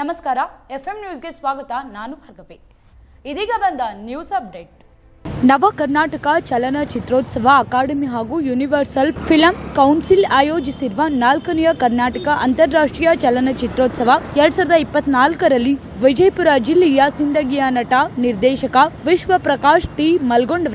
ನಮಸ್ಕಾರ F M ನ್ಯೂಸ್ಗೆ ಸ್ವಾಗತ. ನಾನು ಭಾರ್ಗವಿ ಇದೀಗ ಬಂದ ನ್ಯೂಸ್ ಅಪ್ಡೇಟ್ ನವ ಕರ್ನಾಟಕ ಚಲನಚಿತ್ರೋತ್ಸವ ಅಕಾಡೆಮಿ ಹಾಗೂ ಯೂನಿವರ್ಸಲ್ ಫಿಲಂ ಕೌನ್ಸಿಲ್ ಆಯೋಜಿಸಿರುವ ನಾಲ್ಕನೆಯ ಕರ್ನಾಟಕ ಅಂತಾರಾಷ್ಟ್ರೀಯ ಚಲನಚಿತ್ರೋತ್ಸವ ಎರಡ್ ಸಾವಿರದ ಇಪ್ಪತ್ನಾಲ್ಕರಲ್ಲಿ ವಿಜಯಪುರ ಜಿಲ್ಲೆಯ ಸಿಂದಗಿಯ ನಟ, ನಿರ್ದೇಶಕ Vishwa Prakash T. Malgond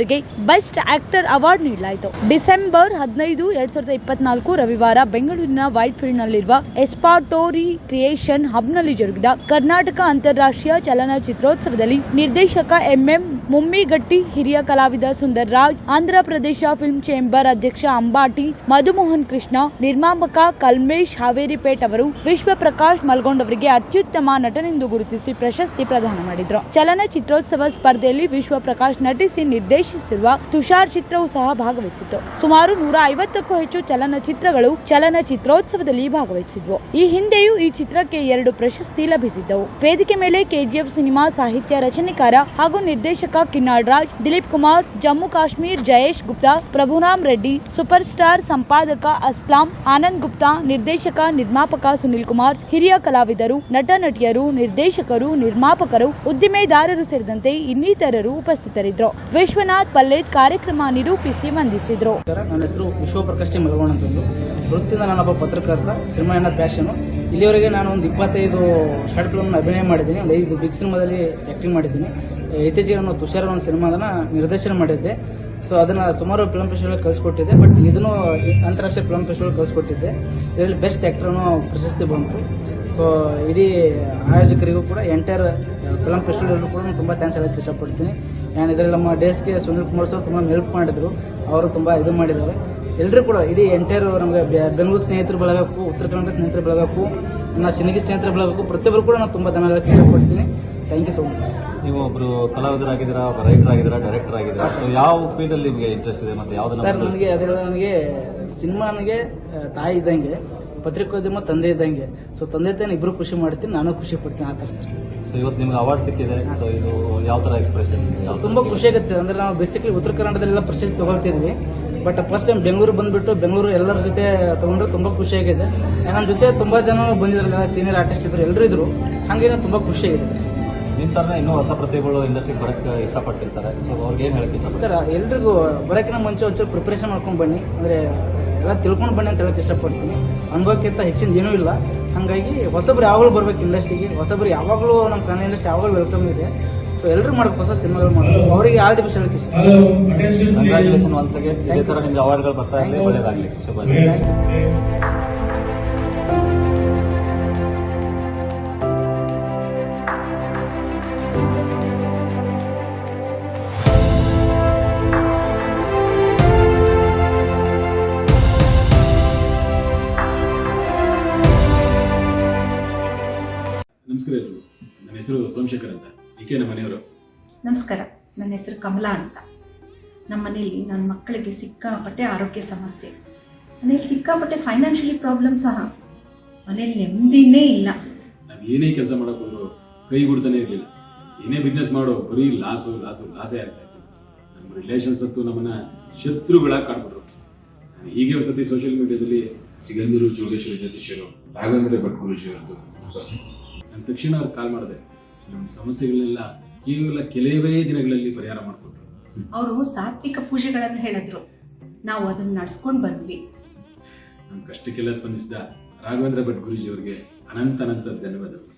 best actor award ನೀಡಲಾಯಿತು. ಡಿಸೆಂಬರ್ ಹದಿನೈದು ಎರಡ್ ಸಾವಿರದ ಇಪ್ಪತ್ನಾಲ್ಕು ರವಿವಾರ ಬೆಂಗಳೂರಿನ ವೈಟ್ ಫೀಲ್ಡ್ ನಲ್ಲಿರುವ ಎಸ್ಪಾಟೋರಿ ಕ್ರಿಯೇಷನ್ ಹಬ್ನಲ್ಲಿ ಜರುಗಿದ ಕರ್ನಾಟಕ ಅಂತಾರಾಷ್ಟ್ರೀಯ ಚಲನಚಿತ್ರೋತ್ಸವದಲ್ಲಿ ನಿರ್ದೇಶಕ ಎಂಎಂ ಮುಮ್ಮಿಗಟ್ಟಿ ಹಿರಿಯ ಕಲಾವಿದ ಸುಂದರ್ ರಾಜ್ ಆಂಧ್ರ ಪ್ರದೇಶ ಫಿಲ್ಮ್ ಚೇಂಬರ್ ಅಧ್ಯಕ್ಷ ಅಂಬಾಟಿ, ಮಧುಮೋಹನ್ ಕೃಷ್ಣ, ನಿರ್ಮಾಪಕ ಕಲ್ಮೇಶ್ ಹಾವೇರಿಪೇಟ್ ಅವರು ವಿಶ್ವ ಪ್ರಕಾಶ್ ಮಲ್ಗೊಂಡ್ ಅವರಿಗೆ ಅತ್ಯುತ್ತಮ ನಟನೆಂದು ಗುರುತಿಸಿ ಪ್ರಶಸ್ತಿ ಪ್ರದಾನ ಮಾಡಿದ್ರು. ಚಲನಚಿತ್ರೋತ್ಸವ ಸ್ಪರ್ಧೆಯಲ್ಲಿ ವಿಶ್ವ ಪ್ರಕಾಶ್ ನಟಿಸಿ ನಿರ್ದೇಶಿಸಿರುವ ತುಷಾರ್ ಚಿತ್ರವು ಸಹ ಭಾಗವಹಿಸಿತ್ತು. ಸುಮಾರು ನೂರ ಐವತ್ತಕ್ಕೂ ಹೆಚ್ಚು ಚಲನಚಿತ್ರಗಳು ಚಲನಚಿತ್ರೋತ್ಸವದಲ್ಲಿ ಭಾಗವಹಿಸಿದ್ವು. ಈ ಹಿಂದೆಯೂ ಈ ಚಿತ್ರಕ್ಕೆ ಎರಡು ಪ್ರಶಸ್ತಿ ಲಭಿಸಿದ್ದವು. ವೇದಿಕೆ ಮೇಲೆ ಕೆಜಿಎಫ್ ಸಿನಿಮಾ ಸಾಹಿತ್ಯ ರಚನೆಕಾರ ಹಾಗೂ ನಿರ್ದೇಶಕ ಕಿನ್ನಾಳ್ ರಾಜ್, ದಿಲೀಪ್ ಕುಮಾರ್, ಜಮ್ಮು ಕಾಶ್ಮೀರ್ ಜಯೇಶ್ ಗುಪ್ತಾ, ಪ್ರಭುರಾಮ್ ರೆಡ್ಡಿ ಸೂಪರ್ ಸ್ಟಾರ್ ಸಂಪಾದಕ ಅಸ್ಲಾಂ, ಆನಂದ್ ಗುಪ್ತಾ, ನಿರ್ದೇಶಕ ನಿರ್ಮಾಪಕ ಸುನಿಲ್ ಕುಮಾರ್, ಹಿರಿಯ ಕಲಾವಿದರು, ನಟ ನಟಿಯರು, ನಿರ್ದೇಶಕರು, ನಿರ್ಮಾಪಕರು, ಉದ್ದಿಮೆದಾರರು ಸೇರಿದಂತೆ ಇನ್ನಿತರರು ಉಪಸ್ಥಿತರಿದ್ದರು. ವಿಶ್ವನಾಥ್ ಪಲ್ಲೇತ್ ಕಾರ್ಯಕ್ರಮ ನಿರೂಪಿಸಿ ವಂದಿಸಿದರು. ನನ್ನ ಹೆಸರು ವಿಶ್ವಪ್ರಕಾಶ್ ಮಲಗೋಣ ವೃತ್ತಿಯಿಂದ ನಾನೊಬ್ಬ ಪತ್ರಕರ್ತ, ಸಿನಿಮಾ ಪ್ಯಾಷನು ಇಲ್ಲಿವರೆಗೆ ನಾನು ಒಂದು ಇಪ್ಪತ್ತೈದು ಶಾರ್ಟ್ ಫಿಲ್ಮ್ನ ಅಭಿನಯ ಮಾಡಿದ್ದೀನಿ. ಒಂದು ಐದು ಬಿಗ್ ಸಿನಿಮಾದಲ್ಲಿ ಆ್ಯಕ್ಟಿಂಗ್ ಮಾಡಿದ್ದೀನಿ. ಇತ್ತೀಚೆಗೆ ನಾನು ತುಷಾರ ಒಂದು ಸಿನಿಮಾದನ್ನು ನಿರ್ದೇಶನ ಮಾಡಿದ್ದೆ. ಸೊ ಅದನ್ನು ಸುಮಾರು ಫಿಲ್ಮ್ ಫೆಸ್ಟಿವಲ್ ಕಳಿಸ್ಕೊಟ್ಟಿದ್ದೆ. ಬಟ್ ಇದನ್ನು ಅಂತಾರಾಷ್ಟ್ರೀಯ ಫಿಲ್ಮ್ ಫೆಸ್ಟಿವಲ್ ಕಳಿಸ್ಕೊಟ್ಟಿದ್ದೆ. ಇದರಲ್ಲಿ ಬೆಸ್ಟ್ ಆ್ಯಕ್ಟ್ರನ್ನು ಪ್ರಶಸ್ತಿ ಬಂತು. ಸೊ ಇಡೀ ಆಯೋಜಕರಿಗೂ ಕೂಡ ಎಂಟೈರ್ ಫಿಲಮ್ ಫೆಸ್ಟಿವಲ್ ಕೂಡ ತುಂಬ ಥ್ಯಾಂಕ್ಸ್ ಹೇಳೋಕ್ಕೆ ಇಷ್ಟಪಡ್ತೀನಿ. ಆ್ಯಂಡ್ ಇದರಲ್ಲಿ ನಮ್ಮ ಡೇಸ್ಗೆ ಸುನೀಲ್ ಕುಮಾರ್ ಸರ್ ತುಂಬ ಹೆಲ್ಪ್ ಮಾಡಿದರು. ಅವರು ತುಂಬ ಇದು ಮಾಡಿದ್ದಾರೆ. ಎಲ್ಲರೂ ಕೂಡ ಇಡೀ ಎಂಟೈರ್ ನಮಗೆ ಬೆಂಗಳೂರು ಸ್ನೇಹಿತರು ಬೆಳಗಬೇಕು ಉತ್ತರ ಕನ್ನಡ ಸ್ನೇಹಿತರು ಬೆಳಗಬೇಕು ನನ್ನ ಸಿನಿಗಿ ಸ್ನೇಹಿತರು ಬೆಳಗಬೇಕು ಪ್ರತಿಯೊಬ್ಬರು ಕೂಡ ನಾನು ತುಂಬ ಧನ್ಯವಾದ ಕೊಡ್ತೀನಿ ಥ್ಯಾಂಕ್ ಯು ಸೊ ಮಚ್ ನೀವು ಒಬ್ಬರು ಕಲಾವಿದರಾಗಿದ್ದೀರಾ ಒಬ್ಬ ರೈಟರ್ ಆಗಿದ್ದೀರಾ ಡೈರೆಕ್ಟರ್ ಆಗಿದ್ದೀರಾ? ಸೊ ಯಾವ ಫೀಲ್ಡಲ್ಲಿ ನಿಮಗೆ ಇಂಟ್ರೆಸ್ಟ್ ಇದೆ ಮತ್ತೆ ಯಾವ್ದು ಸರ್ ನನಗೆ ಅದೇ ನನಗೆ ಸಿನಿಮಾ ನನಗೆ ತಾಯಿ ಇದ್ದಂಗೆ ಪತ್ರಿಕೋದ್ಯಮ ತಂದೆ ಇದ್ದಂಗೆ. ಸೊ ತಂದೆ ತಾಯಿ ಇಬ್ಬರು ಖುಷಿ ಮಾಡ್ತೀನಿ ನಾನು ಖುಷಿ ಪಡ್ತೀನಿ ಆ ಥರ ಸರ್ ಸೊ ಇವತ್ತು ನಿಮ್ಗೆ ಅವಾರ್ಡ್ ಸಿಕ್ಕಿದೆ. ಸೊ ಇದು ಯಾವ ಥರ ಎಕ್ಸ್ಪ್ರೆಷನ್ ತುಂಬ ಖುಷಿ ಆಗುತ್ತೆ ಸರ್ ಅಂದರೆ ನಾವು ಬೇಸಿಕಲಿ ಉತ್ತರ ಕನ್ನಡದಲ್ಲೆಲ್ಲ ಪ್ರಶಸ್ತಿ ತಗೊಳ್ತಿದ್ವಿ ಬಟ್ ಫಸ್ಟ್ ಟೈಮ್ ಬೆಂಗಳೂರು ಬಂದ್ಬಿಟ್ಟು ಬೆಂಗಳೂರು ಎಲ್ಲರ ಜೊತೆ ತಗೊಂಡ್ರೆ ತುಂಬ ಖುಷಿಯಾಗಿದೆ ನನ್ನ ಜೊತೆ ತುಂಬ ಜನ ಬಂದಿದ್ರಲ್ಲ ಸೀನಿಯರ್ ಆರ್ಟಿಸ್ಟ್ ಇದ್ರು ಎಲ್ಲರೂ ಇದ್ರು ಹಾಗೆ ತುಂಬ ಖುಷಿಯಾಗಿದೆ ನಿಮ್ಮ ತರ ಇನ್ನೂ ಹೊಸ ಪ್ರತಿಭೆಗಳು ಇಂಡಸ್ಟ್ರಿಗೆ ಬರಕ್ಕೆ ಇಷ್ಟಪಡ್ತಿರ್ತಾರೆ. ಸೊ ಅವ್ರಿಗೆ ಏನು ಹೇಳಕ್ಕೆ ಇಷ್ಟಪಡ್ತಾರೆ? ಸರ್ ಎಲ್ರಿಗೂ ಬರೋಕ್ಕಿಂತ ಮುಂಚೆ ಒಂಚೂರು ಪ್ರಿಪ್ರೇಷನ್ ಮಾಡ್ಕೊಂಡು ಬನ್ನಿ. ಅಂದರೆ ಎಲ್ಲ ತಿಳ್ಕೊಂಡು ಬನ್ನಿ ಅಂತ ಹೇಳಕ್ಕೆ ಇಷ್ಟಪಡ್ತೀನಿ. ಅನುಭವಕ್ಕಿಂತ ಹೆಚ್ಚಿನ ಏನೂ ಇಲ್ಲ. ಹಾಗಾಗಿ ಹೊಸಬ್ರು ಯಾವಾಗಲೂ ಬರ್ಬೇಕು ಇಂಡಸ್ಟ್ರಿಗೆ ಹೊಸಬ್ರು ಯಾವಾಗಲೂ ನಮ್ಮ ಕನ್ನಡ ಇಂಡಸ್ಟ್ರಿ ಯಾವಾಗಲೂ ವೆಲ್ಕಮ್ ಇದೆ. ಸೊ ಎಲ್ಲರೂ ಮಾಡ್ಬೇಕು ಹೊಸ ಸಿನಿಮಾಗಳು ಮಾಡಬೇಕು ಅವರಿಗೆ ಆಲ್ ದಿ ಬೆಸ್ಟ್ ಹೇಳಕ್ಕೆ ಇಷ್ಟ ಕಂಗ್ರಾಚುಲೇಷನ್ ಒನ್ಸ್ಗೆ ಇದೇ ತರ ನಿಮ್ಗೆ ಅವಾರ್ಡ್ಗಳು ಬರ್ತಾ ಇರಲಿ. ಒಳ್ಳೇದಾಗ್ಲಿ. ನಮಸ್ಕಾರ ನನ್ನ ಹೆಸರು ಸೋಮಶೇಖರ್ ಅಂತ. ಈಕೆ ಮನೆಯವರು. ನಮಸ್ಕಾರ ನನ್ನ ಹೆಸರು ಕಮಲಾ ಅಂತ. ನಮ್ಮ ಮನೇಲಿ ನನ್ನ ಮಕ್ಕಳಿಗೆ ಸಿಕ್ಕಾಪಟ್ಟೆ ಆರೋಗ್ಯ ಸಮಸ್ಯೆ. ಮನೇಲಿ ಸಿಕ್ಕಾಪಟ್ಟೆ ಫೈನಾನ್ಷಿಯಲಿ ಪ್ರಾಬ್ಲಮ್ ಸಹ. ಮನೇಲಿ ನೆಮ್ಮದಿನೇ ಇಲ್ಲ. ನಾವು ಏನೇ ಕೆಲಸ ಮಾಡೋಕ್ಕೋದ್ರು ಕೈ ಗುಡ್ತಾನೆ ಇರಲಿಲ್ಲ. ಏನೇ ಬಿಸ್ನೆಸ್ ಮಾಡೋ ಬರೀ ಲಾಸು ಲಾಸು ಲಾಸೇ ಆಗ್ತಾ ಇತ್ತು. ನಮ್ಮ ರಿಲೇಷನ್ಸ್ ಅಂತೂ ನಮ್ಮನ್ನ ಶತ್ರುಗಳಾಗಿ ಕಾಣ್ಬಿಟ್ರು. ನಾನು ಹೀಗೆ ಒಂದ್ಸತಿ ಸೋಷಿಯಲ್ ಮೀಡಿಯಾದಲ್ಲಿ ಸಿಗಂದೂರು ಜೋಗೇಶ್ವರಿ ಜ್ಯೋತಿಷ್ಯರು ರಾಘವೇಂದ್ರ ಭಟ್ ಗುರೂಜಿಯವರದ್ದು ಅಂತ ಸಿಕ್ತು. ನಾನು ತಕ್ಷಣ ಅವ್ರಿಗೆ ಕಾಲ್ ಮಾಡಿದೆ. ನಮ್ಮ ಸಮಸ್ಯೆಗಳೆಲ್ಲ ಕೇವಲ ಕೆಲವೇ ದಿನಗಳಲ್ಲಿ ಪರಿಹಾರ ಮಾಡಿಕೊಟ್ರು. ಅವರು ಸಾತ್ವಿಕ ಪೂಜೆಗಳನ್ನು ಹೇಳಿದ್ರು. ನಾವು ಅದನ್ನ ನಡ್ಸ್ಕೊಂಡು ಬಂದ್ವಿ. ನಮ್ಮ ಕಷ್ಟಕ್ಕೆಲ್ಲ ಸ್ಪಂದಿಸಿದ ರಾಘವೇಂದ್ರ ಭಟ್ ಗುರೂಜಿಯವರಿಗೆ ಅನಂತ ಅನಂತ ಧನ್ಯವಾದಗಳು.